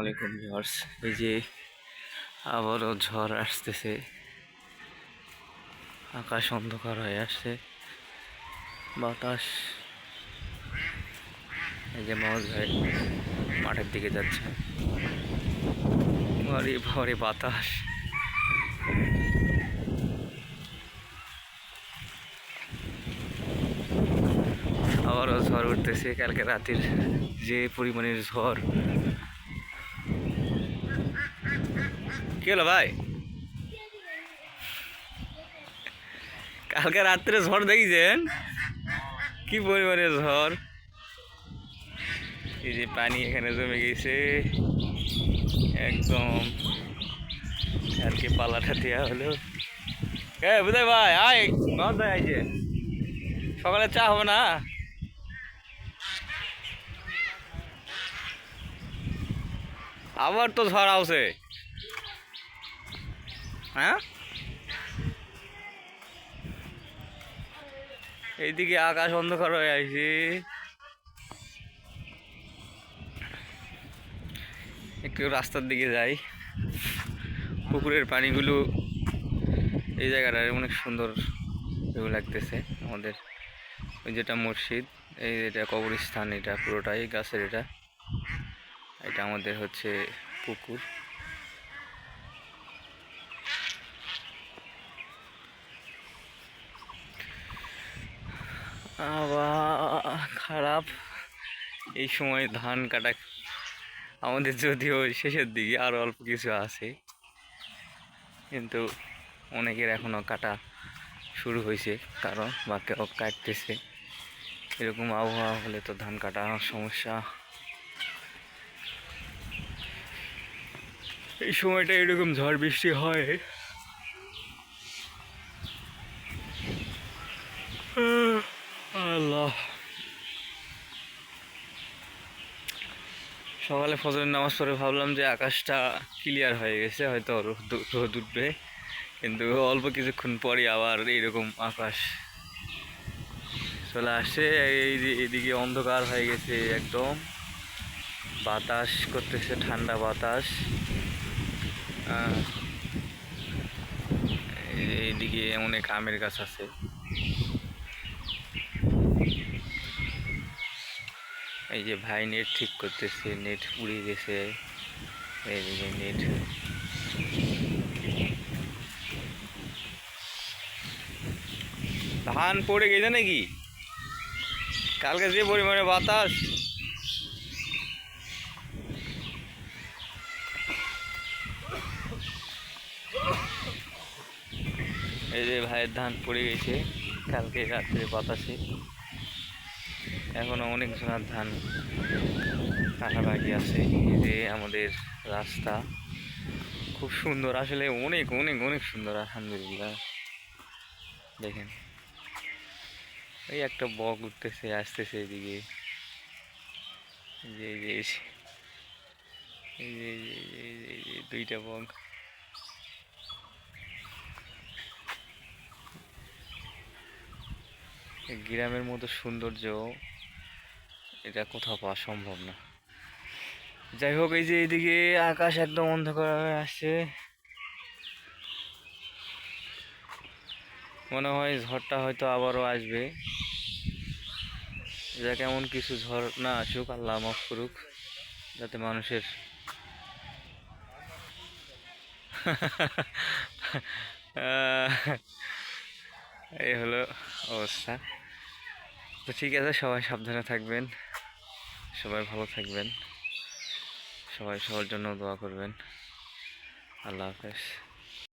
আলাইকুম ভিউয়ার্স। এই যে আবারও ঝড় আসতেছে। আকাশ অন্ধকার হয়ে আসছে। বাতাস। এই যে মাওয়াজ ভাই মাঠের দিকে যাচ্ছে। আরে ভরে বাতাস। আবারও ঝড় উঠতেছে। কালকে রাতের যে পরিমাণের ঝড় কেলো হলো ভাই? কালকে রাত্রে ঝড় দেখিছেন? কি পরিমাণে ঝড়? এই যে পানি এখানে জমে গেছে। একদম। কালকে পালাটা দেওয়া হলো। হ্যাঁ বুঝাই ভাই, আয়, ঘর ভাই আইছে সকালে চা হবে না? আবার তো ঝড় আছে হ্যাঁ? এইদিকে আকাশ অন্ধকার হয়ে আছে একটু রাস্তার দিকে যাই। পুকুরের পানিগুলো এই জায়গাটা অনেক সুন্দর এগুলো লাগতেছে আমাদের। ওই যেটা মসজিদ, এই এটা কবরস্থান, এটা পুরোটাই গাছের এটা। এটা আমাদের হচ্ছে পুকুর। খারাপ। এই সময় ধান কাটা আমাদের যদিও শেষের দিকে আরও অল্প কিছু আছে। কিন্তু অনেকের এখনও কাটা শুরু হয়েছে কারণ বা কেউ কাটতেছে। এরকম আবহাওয়া হলে তো ধান কাটা সমস্যা। এই সময়টা এরকম ঝড় বৃষ্টি হয় আল্লাহ সকালে ফজরের নামাজ পড়ে ভাবলাম যে আকাশটা ক্লিয়ার হয়ে গেছে, হয়তো রোদ উঠবে। কিন্তু অল্প কিছুক্ষণ পরই আবার এইরকম আকাশ চলে আসে। এই এদিকে অন্ধকার হয়ে গেছে একদম। বাতাস করতেছে, ঠান্ডা বাতাস। এইদিকে অনেক আমের গাছ আছে। এই যে ভাই নেট ঠিক করতেছে, নেট উড়ে গেছে। এইদিকে নেট। ধান পড়ে গেছে নাকি? কালকে যে পরিমাণে বাতাস। এই যে ভাইয়ের ধান পড়ে গেছে, কালকে রাত্রে বাতাসে। এখনও অনেক জনের ধান কাটা বাকি আছে যে আমাদের রাস্তা, খুব সুন্দর। আসলে অনেক অনেক অনেক সুন্দর, আলহামদুলিল্লাহ। দেখেন, এই একটা বক উঠতেছে, আসতেছে এদিকে। যে যে দুইটা বক। গ্রামের মতো সৌন্দর্য। এটা কোথাও পাওয়া সম্ভব না। যাই হোক, এই যে এইদিকে আকাশ একদম অন্ধকার হয়ে আসছে। মনে হয় ঝড়টা হয়তো আবারও আসবে। যা কেমন কিছু ঝড় না আসুক, আল্লাহ মাফ করুক, যাতে মানুষের এই হলো অবস্থা। তো ঠিক আছে, সবাই সাবধানে থাকবেন। সবাই ভালো থাকবেন। সবাই সবার জন্য দোয়া করবেন। আল্লাহ হাফেজ।